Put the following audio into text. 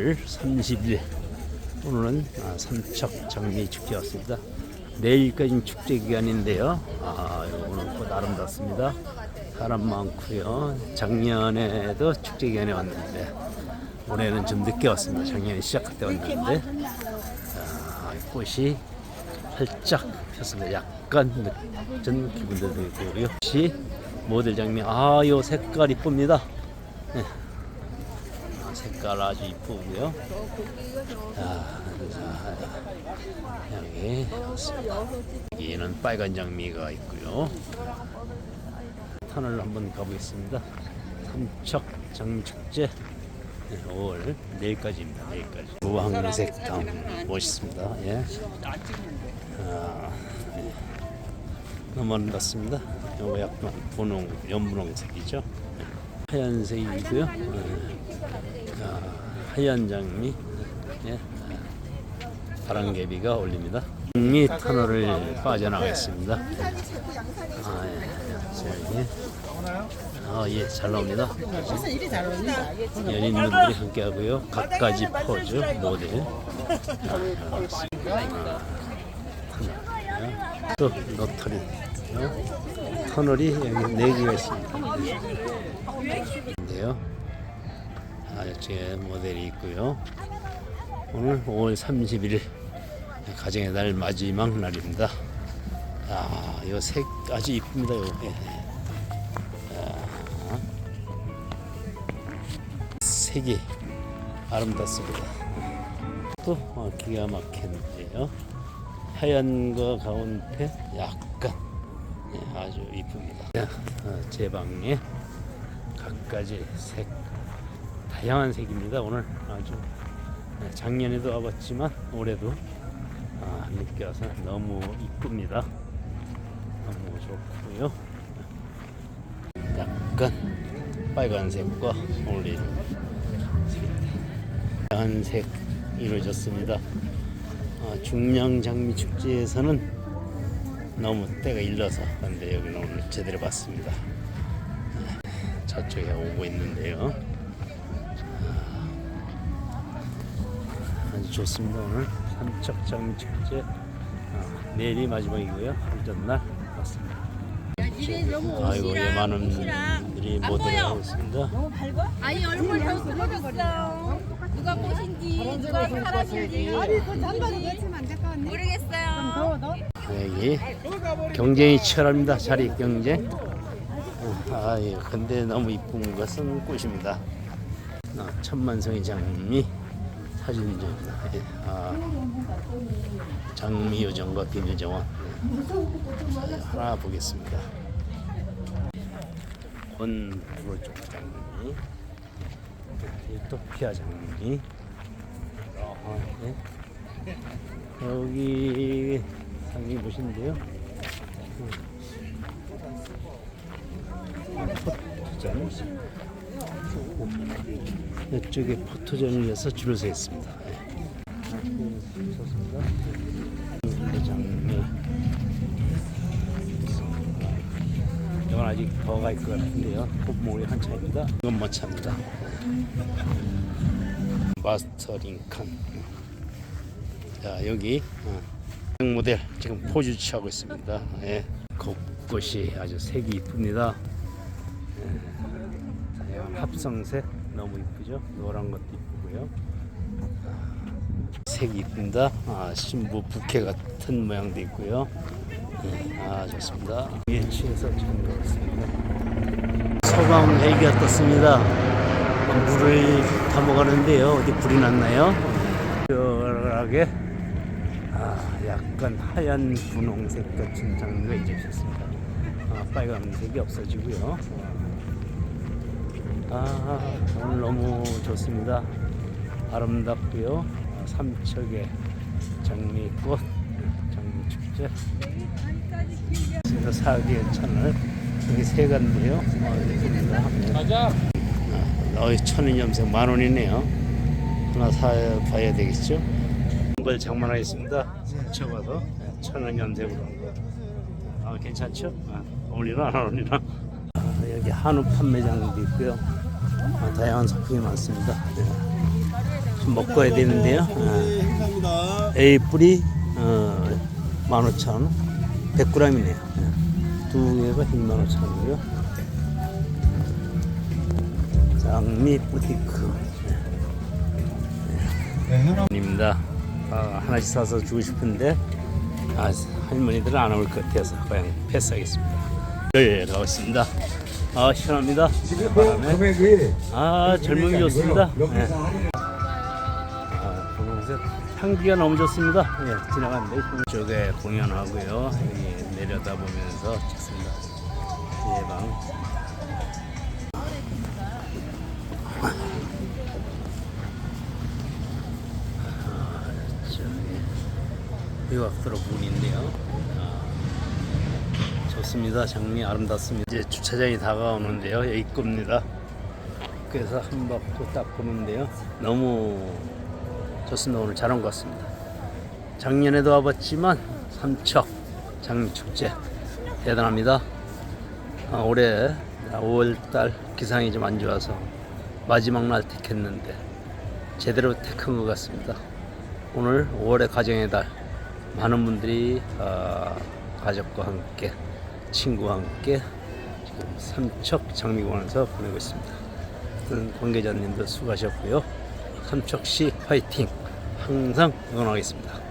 5월 30일 오늘은 아, 삼척 장미 축제 왔습니다. 내일까지는 축제 기간인데요. 아, 오늘 꽃 아름답습니다. 사람 많고요. 작년에도 축제 기간에 왔는데 올해는 좀 늦게 왔습니다. 작년에 시작할 때 왔는데 아, 꽃이 활짝 폈습니다. 약간 늦은 기분도 들고요. 역시 모델 장미 아, 요 색깔 이쁩니다. 네. 아, 색깔 아주 이쁘고요. 자, 자, 여기 여기는 빨간 장미가 있고요. 터널 한번 가보겠습니다. 삼척 장미 축제 네, 5월 내일까지입니다. 내일까지. 무항색 당 멋있습니다. 예. 아, 예. 너무 아름답습니다. 요거 약간 분홍, 연분홍색이죠. 하얀색이고요. 예. 자, 하얀 장미, 예. 파랑개비가 올립니다. 장미 터널을 빠져나가겠습니다. 아, 예. 예. 아, 예, 잘 나옵니다. 연인분들이 함께 하고요. 각가지 포즈 모델. 아, 또 로터리. 어? 터널이 여기 네 개가 있습니다. 인데요. 아, 이쪽에 모델이 있고요. 오늘 5월 31일 가정의 날 마지막 날입니다. 아, 이 색 아주 이쁩니다. 요. 예. 색이 아름답습니다. 또 어, 기가 막히는데요. 하얀 거 가운데 약간 예, 아주 이쁩니다. 자, 어, 제 방에 각가지 색 다양한 색입니다. 오늘 아주 예, 작년에도 와봤지만 올해도 아, 와서 너무 이쁩니다. 너무 좋고요. 약간 빨간색과 어울리는 한색 이루어졌습니다. 아, 중량 장미 축제에서는 너무 때가 일러서 근데 여기는 오늘 제대로 봤습니다. 아, 저쪽에 오고 있는데요. 아, 아주 좋습니다. 오늘 삼척 장미 축제 아, 내일이 마지막이고요. 하루 전날 맞습니다. 아이고 예, 많은 분들이 모델 하고 있습니다. 아니 얼굴 더 숨어졌어. 누가 꽃인지 누가 사람인지 그 잠바도 넣지면 안 될까 언니? 모르겠어요. 여기 경쟁이 치열합니다. 자리 경쟁. 아, 예. 근데 너무 이쁜 것은 꽃입니다. 아, 천만성의 장미 사진전입니다. 예. 아, 장미 요정과 비밀 정원. 네. 자, 하나 보겠습니다. 권프로쪽 장미, 에토피아 장미. 어, 예. 여기 상이 보시는데요. 포토전. 이쪽에 포토전을 위해서 줄을 서 있습니다. 네. 이건 아직 더 갈 것 같은데요. 콧목이 한차입니다. 이건 못 차입니다. 마스터링 칸. 자 여기 어, 모델 지금 포즈 취하고 있습니다. 예. 곳곳이 아주 색이 이쁩니다. 예. 합성색 너무 이쁘죠? 노란 것도 이쁘고요. 아, 색이 이쁩니다. 아, 신부 부케 같은 모양도 있고요. 예. 아 좋습니다. 위에 취해서 찍은 것 같습니다. 소방 헬기가 떴습니다. 물을 담아가는데요. 어디 불이 났나요? 시원하게 아, 약간 하얀 분홍색 같은 장미가 이제 폈습니다. 아, 빨간색이 없어지고요. 아, 오늘 너무 좋습니다. 아름답고요. 아, 삼척의 장미꽃 장미 축제. 그래서 사기의 천을 여기 세 간데요. 어, 예쁩니다. 가자. 어, 천연 염색 만 원이네요. 하나 사 봐야 되겠죠? 걸 장만하겠습니다. 염색으로 한 거. 아 괜찮죠? 아, 어울리나 안 어울리나? 아, 여기 한우 판매장도 있고요. 아, 다양한 상품이 많습니다. 네. 먹고 가야 되는데요. 네, 행사입니다. A 뿌리 어, 15,000원 100g이네요. 두 개가 25,000원이고요. 장미 부티크 네, 현아. 입니다. 아, 하나씩 사서 주고 싶은데 아, 할머니들은 안 올 것 같아서 그냥 패스하겠습니다. 네, 가겠습니다. 아 시원합니다. 바람에. 금액이 아 젊음이 좋습니다. 네. 할인 아, 분홍색 향기가 너무 좋습니다. 예, 지나가는데 이쪽에 공연하고요. 여기 내려다 보면서 찍습니다. 예방. 유학도로 있네요. 아, 좋습니다. 장미 아름답습니다. 이제 주차장이 다가오는데요. 여기 겁니다. 그래서 한 바퀴 딱 보는데요. 너무 좋습니다. 오늘 잘 온 것 같습니다. 작년에도 와봤지만 삼척 장미축제 대단합니다. 아, 올해 5월달 기상이 좀 안 좋아서 마지막 날 택했는데 제대로 택한 것 같습니다. 오늘 5월의 가정의 달 많은 분들이 아, 가족과 함께 친구와 함께 지금 삼척 장미공원에서 보내고 있습니다. 관계자님들 수고하셨고요. 삼척시 화이팅! 항상 응원하겠습니다.